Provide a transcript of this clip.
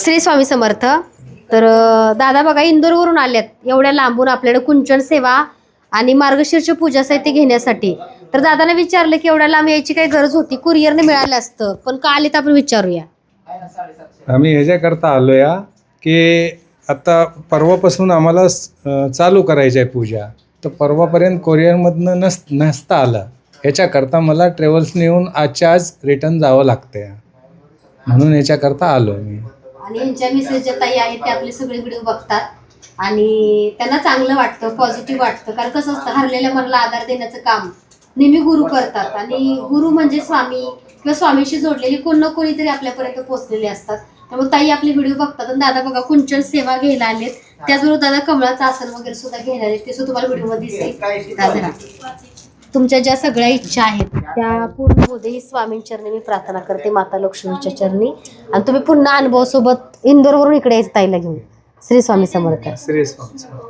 श्री स्वामी समर्थ. तर दादा बघा इंदोरवरून आल्यात एवढ्या लांबून आपल्याकडे कुंचन सेवा आणि मार्गशीर्ष पूजा साहित्य घेण्यासाठी. तर दादाने विचारलं की एवढ्या लांब यायची काही गरज होती? कुरिअरने मिळालं असतं. पण का आले तर आपण विचारूया. आम्ही ह्याच्याकरता आलो या की आता परवापासून आम्हाला चालू करायची आहे पूजा. तर परवापर्यंत कोरियरमधनं नस नसता आलं. ह्याच्याकरता मला ट्रॅव्हल्सने येऊन आजच्या आज रिटर्न जावं लागते म्हणून ह्याच्याकरता आलो मी. आणि यांच्या मिसेस ज्या ताई आहेत ते आपले सगळे व्हिडिओ बघतात. आणि त्यांना चांगलं वाटतं पॉझिटिव्ह वाटतं. कारण कसं असतं हरलेल्या मनाला आधार देण्याचं काम नेहमी गुरु करतात. आणि गुरु म्हणजे स्वामी किंवा स्वामीशी जोडलेली कोण ना कोणीतरी आपल्यापर्यंत पोहोचलेले असतात. त्यामुळे ताई आपले व्हिडिओ बघतात. आणि दादा बघा कुंचन सेवा घ्यायला आलेत. त्याचबरोबर दादा कमळाचं आसन वगैरे सुद्धा घेणार आहेत. ते सुद्धा तुम्हाला व्हिडिओमध्ये दिसेल. दादा. तुमच्या ज्या सगळ्या इच्छा आहेत त्या पूर्ण दे ही स्वामींचरणी मी प्रार्थना करते माता लक्ष्मीच्या चरणी. आणि तुम्ही पुन्हा अनुभवासोबत इंदोरवरून इकडे ताईला घेऊन श्री स्वामी समर्थ. श्री स्वामी